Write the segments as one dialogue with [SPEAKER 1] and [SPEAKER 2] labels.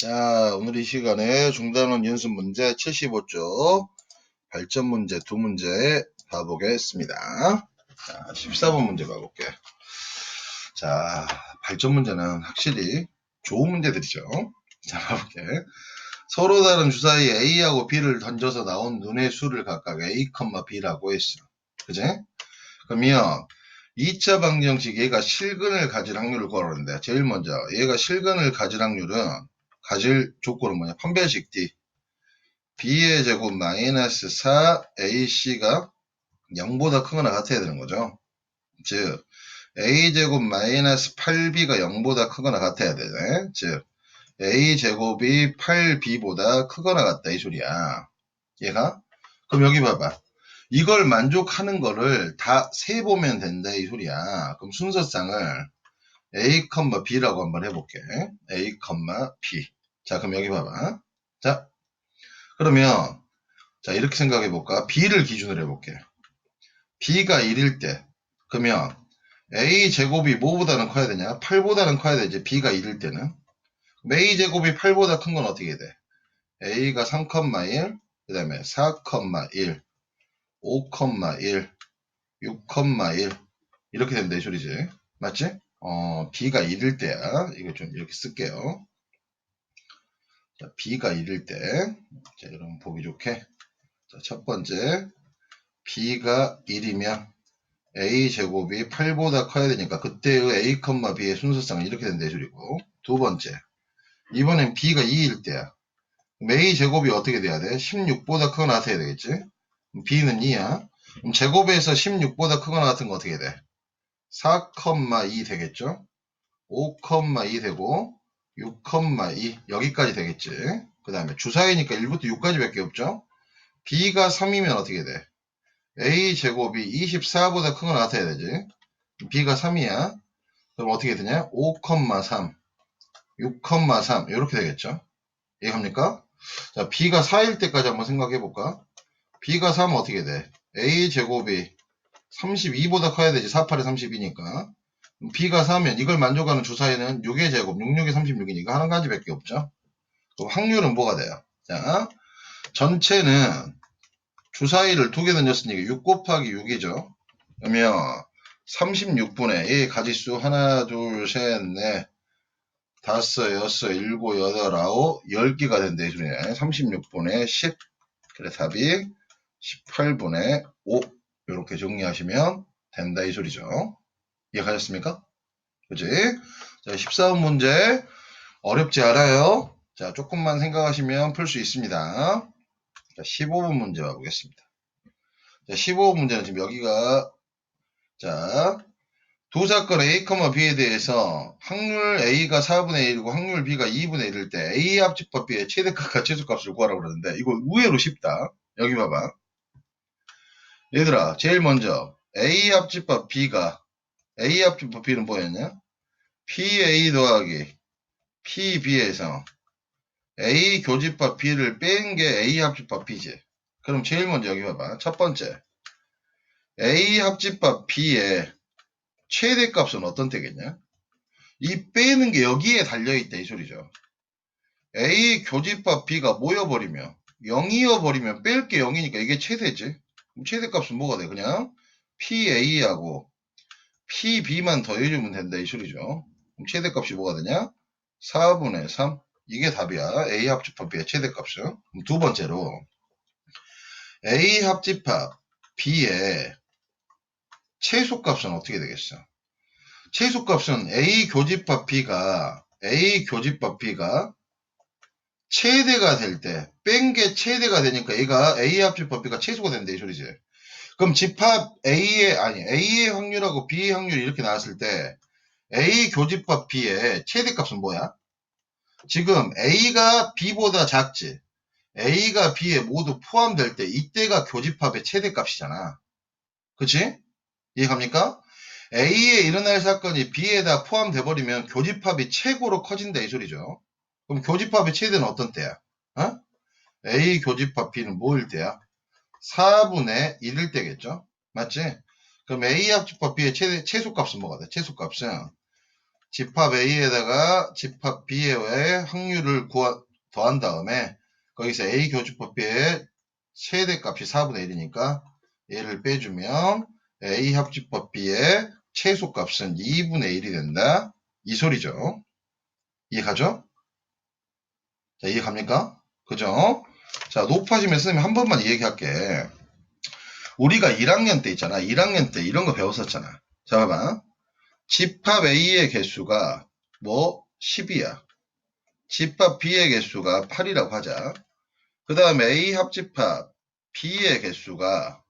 [SPEAKER 1] 자, 오늘 이 시간에 중단원 연습 문제 75쪽 발전 문제 두 문제 봐보겠습니다. 자, 14번 문제 봐볼게. 자, 발전 문제는 확실히 좋은 문제들이죠. 자, 봐볼게. 서로 다른 주사위 A하고 B를 던져서 나온 눈의 수를 각각 A, B라고 했어. 그지? 그러면 2차 방정식 얘가 실근을 가질 확률을 구하는데 제일 먼저 얘가 실근을 가질 확률은 가질 조건은 뭐냐? 판별식 D. B의 제곱 마이너스 4 AC가 0보다 크거나 같아야 되는 거죠. 즉, A제곱 마이너스 8B가 0보다 크거나 같아야 되네. 즉, A제곱이 8B보다 크거나 같다. 이 소리야. 얘가? 그럼 여기 봐봐. 이걸 만족하는 거를 다 세보면 된다. 이 소리야. 그럼 순서상을 A, B라고 한번 해볼게. A, B. 자, 그럼 여기 봐봐. 자, 그러면, 자, 이렇게 생각해 볼까? B를 기준으로 해볼게. B가 1일 때, 그러면 A 제곱이 뭐보다는 커야 되냐? 8보다는 커야 되지. B가 1일 때는. A 제곱이 8보다 큰 건 어떻게 돼? A가 3,1, 그 다음에 4,1, 5,1, 6,1 이렇게 된다 이 소리지. 맞지? 어, B가 1일 때야. 이거 좀 이렇게 쓸게요. 자, B가 1일 때. 자, 여러분 보기 좋게. 자, 첫 번째. B가 1이면 A 제곱이 8보다 커야 되니까 그때의 A, B의 순서상은 이렇게 된다 이 소리고. 두 번째. 이번엔 B가 2일 때야. A 제곱이 어떻게 돼야 돼? 16보다 크거나 같아야 되겠지? B는 2야. 그럼 제곱에서 16보다 크거나 같은 거 어떻게 돼? 4,2 되겠죠? 5,2 되고 6,2 여기까지 되겠지. 그 다음에 주사위니까 1부터 6까지 밖에 없죠. B가 3이면 어떻게 돼? A 제곱이 24보다 크거나 같아야 되지. B가 3이야. 그럼 어떻게 되냐? 5,3 6,3 이렇게 되겠죠. 이해합니까? 자, B가 4일 때까지 한번 생각해 볼까? B가 3은 어떻게 돼? A 제곱이 32보다 커야 되지. 4, 8에 32니까. B가 4면 이걸 만족하는 주사위는 6의 제곱, 6, 6에 36이니까 한 가지 밖에 없죠. 그럼 확률은 뭐가 돼요? 자, 전체는 주사위를 두 개 던졌으니까 6 곱하기 6이죠. 그러면 36분의 A 가지수 하나, 둘, 셋, 넷, 다섯, 여섯, 일곱, 여덟, 아홉, 열 개가 된다 이 소리네. 36분의 10. 그래 답이 18분의 5. 이렇게 정리하시면 된다 이 소리죠. 이해가셨습니까? 그지? 자, 14번 문제 어렵지 않아요. 자, 조금만 생각하시면 풀 수 있습니다. 자, 15번 문제 봐보겠습니다. 자, 15번 문제는 지금 여기가 자, 두 사건 A, B에 대해서 확률 A가 4분의 1이고 확률 B가 2분의 1일 때 A 합집합 B의 최대값과 최소값을 구하라고 그러는데 이거 의외로 쉽다. 여기 봐봐. 얘들아, 제일 먼저 A 합집합 B가 A 합집합 B는 뭐였냐? PA 더하기 PB에서 A 교집합 B를 뺀 게 A 합집합 B지. 그럼 제일 먼저 여기 봐봐. 첫 번째. A 합집합 B의 최대값은 어떤 때겠냐? 이 빼는 게 여기에 달려있다 이 소리죠. A 교집합 B가 모여버리면 0이어버리면 뺄 게 0이니까 이게 최대지. 최대값은 뭐가 돼? 그냥 PA하고 PB만 더해주면 된다 이 소리죠. 그럼 최대값이 뭐가 되냐? 4분의 3. 이게 답이야. A 합집합 B의 최대값은. 두 번째로 A 합집합 B의 최소값은 어떻게 되겠어? 최소값은 A 교집합 B가 A 교집합 B가 최대가 될 때 뺀 게 최대가 되니까 얘가 A 합집합 B가 최소가 된다 이 소리지. 그럼 집합 A의 아니 A의 확률하고 B의 확률이 이렇게 나왔을 때 A 교집합 B의 최대값은 뭐야? 지금 A가 B보다 작지. A가 B에 모두 포함될 때 이때가 교집합의 최대값이잖아. 그치? 이해갑니까? A에 일어날 사건이 B에다 포함돼 버리면 교집합이 최고로 커진다 이 소리죠. 그럼 교집합의 최대는 어떤 때야? 어? A 교집합 B는 뭐일 때야? 4분의 1일 때겠죠? 맞지? 그럼 A 합 집합 B의 최대, 최소값은 뭐가 돼? 최소값은 집합 A에다가 집합 B의 확률을 구하, 더한 다음에 거기서 A 교집합 B의 최대값이 4분의 1이니까 얘를 빼주면 A 합집합 B의 최소값은 2분의 1이 된다. 이 소리죠. 이해가죠? 자, 이해갑니까? 그죠? 자, 높아지면 선생님 한 번만 얘기할게. 우리가 1학년 때 있잖아. 1학년 때 이런 거 배웠었잖아. 자, 봐봐. 집합 A의 개수가 뭐 10이야. 집합 B의 개수가 8이라고 하자. 그 다음에 A 합집합 B의 개수가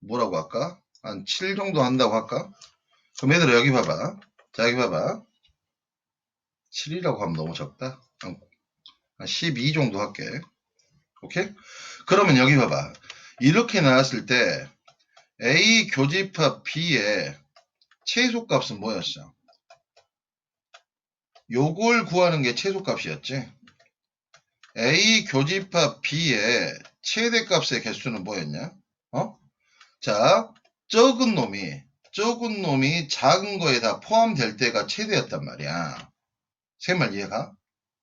[SPEAKER 1] 뭐라고 할까? 한 7 정도 한다고 할까? 그럼 얘들아 여기 봐봐. 자 여기 봐봐. 7이라고 하면 너무 적다. 한, 한12 정도 할게. 오케이? 그러면 여기 봐봐. 이렇게 나왔을 때 A 교집합 B의 최소값은 뭐였어? 요걸 구하는 게 최소값이었지. A 교집합 B의 최대값의 개수는 뭐였냐? 어? 자, 적은 놈이 적은 놈이 작은 거에 다 포함될 때가 최대였단 말이야. 세 말 이해가?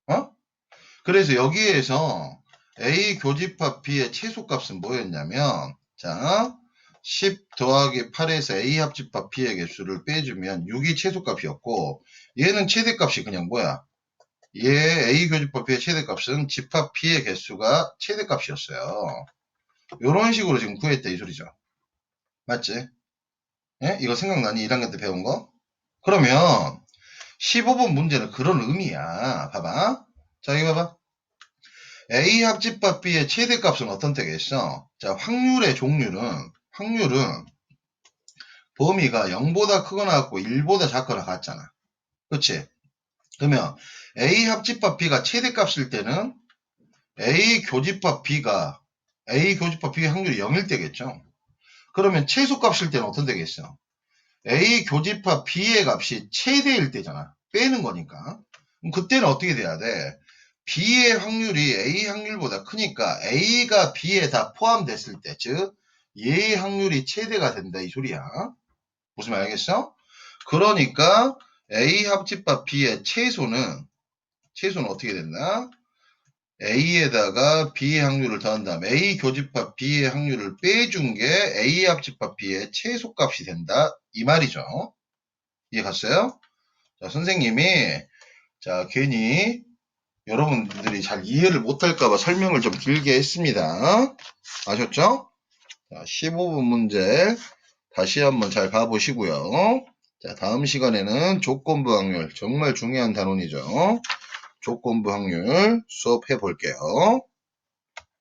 [SPEAKER 1] 어? 그래서 여기에서 A 교집합 B의 최소값은 뭐였냐면 자, 10 더하기 8에서 A 합집합 B의 개수를 빼주면 6이 최소값이었고 얘는 최대값이 그냥 뭐야? 얘 A 교집합 B의 최대값은 집합 B의 개수가 최대값이었어요. 요런 식으로 지금 구했다 이 소리죠. 맞지? 예? 이거 생각나니? 1학년 때 배운 거? 그러면 15번 문제는 그런 의미야. 봐봐. 자, 여기 봐봐. A 합집합 B의 최대값은 어떤 때겠어? 자, 확률의 종류는 확률은 범위가 0보다 크거나 같고 1보다 작거나 같잖아. 그치? 그러면 A 합집합 B가 최대값일 때는 A 교집합 B가 A 교집합 B의 확률이 0일 때겠죠. 그러면 최소값일 때는 어떤 되겠어? A 교집합 B의 값이 최대일 때잖아. 빼는 거니까. 그럼 그때는 어떻게 돼야 돼? B의 확률이 A 확률보다 크니까 A가 B에 다 포함됐을 때, 즉 얘의 확률이 최대가 된다 이 소리야. 무슨 말 알겠어? 그러니까 A 합집합 B의 최소는 최소는 어떻게 된다? A에다가 B의 확률을 더한 다음에 A 교집합 B의 확률을 빼준 게 A 합집합 B의 최소값이 된다. 이 말이죠. 이해 갔어요? 자, 선생님이 자, 괜히 여러분들이 잘 이해를 못할까봐 설명을 좀 길게 했습니다. 아셨죠? 자, 15분 문제 다시 한번 잘 봐보시고요. 자, 다음 시간에는 조건부 확률 정말 중요한 단원이죠. 조건부 확률 수업해 볼게요.